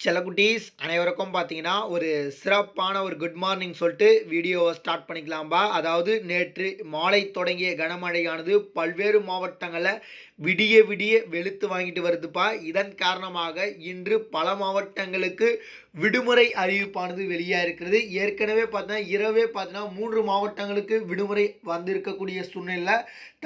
செல்லக்குட்டீஸ் அனைவருக்கும் பார்த்தீங்கன்னா ஒரு சிறப்பான ஒரு குட் மார்னிங் சொல்லிட்டு வீடியோவை ஸ்டார்ட் பண்ணிக்கலாம்பா. அதாவது நேற்று மாலை தொடங்கிய கனமழையானது பல்வேறு மாவட்டங்களில் விடிய விடிய வெளுத்து வாங்கிட்டு வருதுப்பா. இதன் காரணமாக இன்று பல மாவட்டங்களுக்கு விடுமுறை அறிவிப்பானது வெளியாக இருக்கிறது. ஏற்கனவே பார்த்தீங்கன்னா இரவே பார்த்தீங்கன்னா மூன்று மாவட்டங்களுக்கு விடுமுறை வந்திருக்கக்கூடிய சூழ்நிலை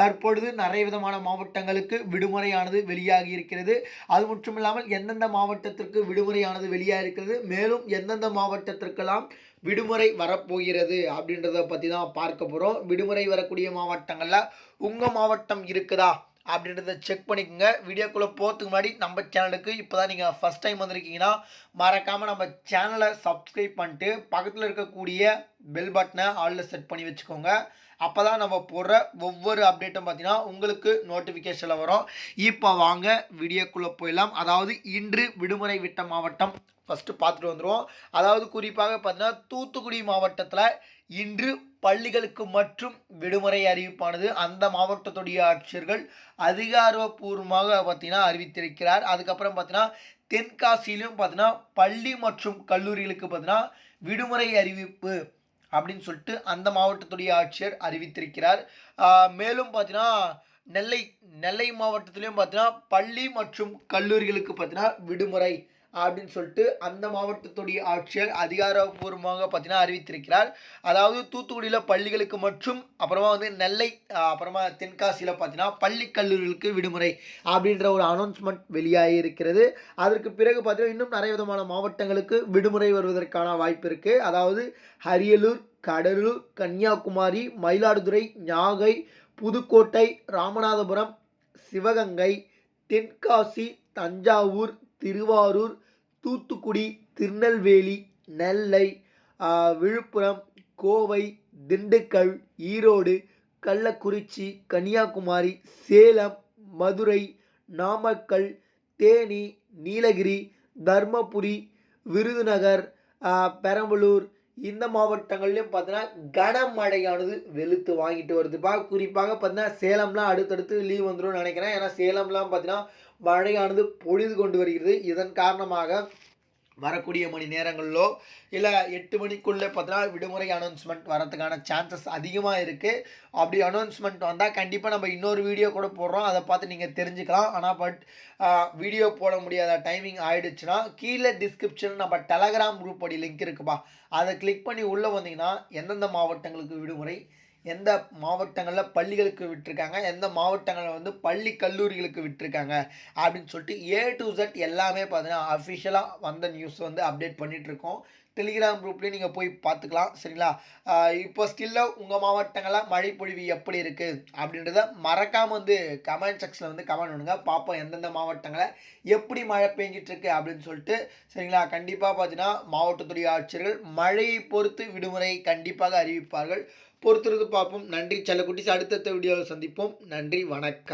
தற்பொழுது நிறைய விதமான மாவட்டங்களுக்கு விடுமுறையானது வெளியாகி இருக்கிறது. அது மட்டும் இல்லாமல் எந்தெந்த மாவட்டத்திற்கு விடுமுறை விடுமுறையானது வெளியாக இருக்கிறது. மேலும் எந்தெந்த மாவட்டத்திற்கெல்லாம் விடுமுறை வரப்போகிறது அப்படின்றத பற்றி தான் பார்க்க போகிறோம் விடுமுறை வரக்கூடிய மாவட்டங்களில் உங்கள் மாவட்டம் இருக்குதா அப்படின்றத செக் பண்ணிக்கோங்க. வீடியோக்குள்ளே போகிறதுக்கு முன்னாடி நம்ம சேனலுக்கு இப்போ தான் நீங்கள் ஃபஸ்ட் டைம் வந்திருக்கீங்கன்னா மறக்காமல் நம்ம சேனலை சப்ஸ்கிரைப் பண்ணிட்டு பக்கத்தில் இருக்கக்கூடிய பெல் பட்டனை ஆலில் செட் பண்ணி வச்சுக்கோங்க. அப்போ தான் நம்ம போடுற ஒவ்வொரு அப்டேட்டும் பார்த்தீங்கன்னா உங்களுக்கு நோட்டிஃபிகேஷனில் வரும். இப்போ வாங்க வீடியோக்குள்ளே போயிடலாம். அதாவது இன்று விடுமுறை விட்ட மாவட்டம் ஃபஸ்ட்டு பார்த்துட்டு வந்துடுவோம் அதாவது குறிப்பாக பார்த்தீங்கன்னா தூத்துக்குடி மாவட்டத்தில் இன்று பள்ளிகளுக்கு மற்றும் விடுமுறை அறிவிப்பானது. அந்த மாவட்டத்துடைய ஆட்சியர்கள் அதிகாரப்பூர்வமாக பார்த்தீங்கன்னா அறிவித்திருக்கிறார். அதுக்கப்புறம் பார்த்தீங்கன்னா தென்காசியிலும் பார்த்தீங்கன்னா பள்ளி மற்றும் கல்லூரிகளுக்கு பார்த்தீங்கன்னா விடுமுறை அறிவிப்பு அப்படின்னு சொல்லிட்டு அந்த மாவட்டத்துடைய ஆட்சியர் அறிவித்திருக்கிறார். மேலும் பார்த்தீங்கன்னா நெல்லை நெல்லை மாவட்டத்திலையும் பார்த்தீங்கன்னா பள்ளி மற்றும் கல்லூரிகளுக்கு பார்த்தீங்கன்னா விடுமுறை அப்படின்னு சொல்லிட்டு அந்த மாவட்டத்துடைய ஆட்சியர் அதிகாரப்பூர்வமாக பார்த்தீங்கன்னா அறிவித்திருக்கிறார். அதாவது தூத்துக்குடியில் பள்ளிகளுக்கு மற்றும் அப்புறமா வந்து நெல்லை அப்புறமா தென்காசியில் பார்த்தீங்கன்னா பள்ளி கல்லூரிகளுக்கு விடுமுறை அப்படின்ற ஒரு அனௌன்ஸ்மெண்ட் வெளியாகி இருக்கிறது. அதற்கு பிறகு பார்த்தீங்கன்னா இன்னும் நிறைய விதமான மாவட்டங்களுக்கு விடுமுறை வருவதற்கான வாய்ப்பு இருக்குது அதாவது அரியலூர் கடலூர் கன்னியாகுமரி மயிலாடுதுறை நாகை புதுக்கோட்டை ராமநாதபுரம் சிவகங்கை தென்காசி தஞ்சாவூர் திருவாரூர் தூத்துக்குடி திருநெல்வேலி நெல்லை விழுப்புரம் கோவை திண்டுக்கல் ஈரோடு கள்ளக்குறிச்சி கன்னியாகுமரி சேலம் மதுரை நாமக்கல் தேனி நீலகிரி தர்மபுரி விருதுநகர் பெரம்பலூர் இந்த மாவட்டங்கள்லையும் பார்த்தீங்கன்னா கனமழையானது வெளுத்து வாங்கிட்டு வருதுப்பா குறிப்பாக பார்த்தீங்கன்னா சேலம்லாம் அடுத்தடுத்து லீவ் வந்துடும் நினைக்கிறேன். ஏன்னா சேலம்லாம் பார்த்தீங்கன்னா மழையானது பொழிது கொண்டு வருகிறது. இதன் காரணமாக வரக்கூடிய மணி நேரங்களிலோ இல்லை எட்டு மணிக்குள்ளே பார்த்தீங்கன்னா விடுமுறை அனௌன்ஸ்மெண்ட் வரதுக்கான சான்சஸ் அதிகமாக இருக்குது அப்படி அனௌன்ஸ்மெண்ட் வந்தால் கண்டிப்பாக நம்ம இன்னொரு வீடியோ கூட போடுறோம். அதை பார்த்து நீங்கள் தெரிஞ்சுக்கலாம். ஆனால் பட் வீடியோ போட முடியாத டைமிங் ஆகிடுச்சுன்னா கீழே டிஸ்கிரிப்ஷன் நம்ம டெலகிராம் குரூப் படி லிங்க் இருக்குப்பா. அதை கிளிக் பண்ணி உள்ளே வந்தீங்கன்னா எந்தெந்த மாவட்டங்களுக்கு விடுமுறை எந்த மாவட்டங்களில் பள்ளிகளுக்கு விட்டுருக்காங்க எந்த மாவட்டங்களில் வந்து பள்ளி கல்லூரிகளுக்கு விட்டுருக்காங்க அப்படின்னு சொல்லிட்டு ஏ டு ஜெட் எல்லாமே பார்த்தீங்கன்னா அஃபிஷியலாக வந்த நியூஸ் வந்து அப்டேட் பண்ணிகிட்ருக்கோம் டெலிகிராம் குரூப்லேயும் நீங்கள் போய் பார்த்துக்கலாம் சரிங்களா? இப்போ ஸ்டில்ல உங்கள் மாவட்டங்களில் மழை பொழிவு எப்படி இருக்குது அப்படின்றத மறக்காமல் வந்து கமெண்ட் செக்ஷனில் வந்து கமெண்ட் பண்ணுங்க. பார்ப்போம் எந்தெந்த மாவட்டங்களில் எப்படி மழை பெஞ்சிட்ருக்கு அப்படின்னு சொல்லிட்டு சரிங்களா? கண்டிப்பாக பார்த்தீங்கன்னா மாவட்டத்துடைய ஆட்சியர்கள் மழையை பொறுத்து விடுமுறை கண்டிப்பாக அறிவிப்பார்கள். பொறுத்திருந்து பார்ப்போம். நன்றி. செல்லக்குட்டிஸ் அடுத்தடுத்த வீடியோவில் சந்திப்போம். நன்றி. வணக்கம்.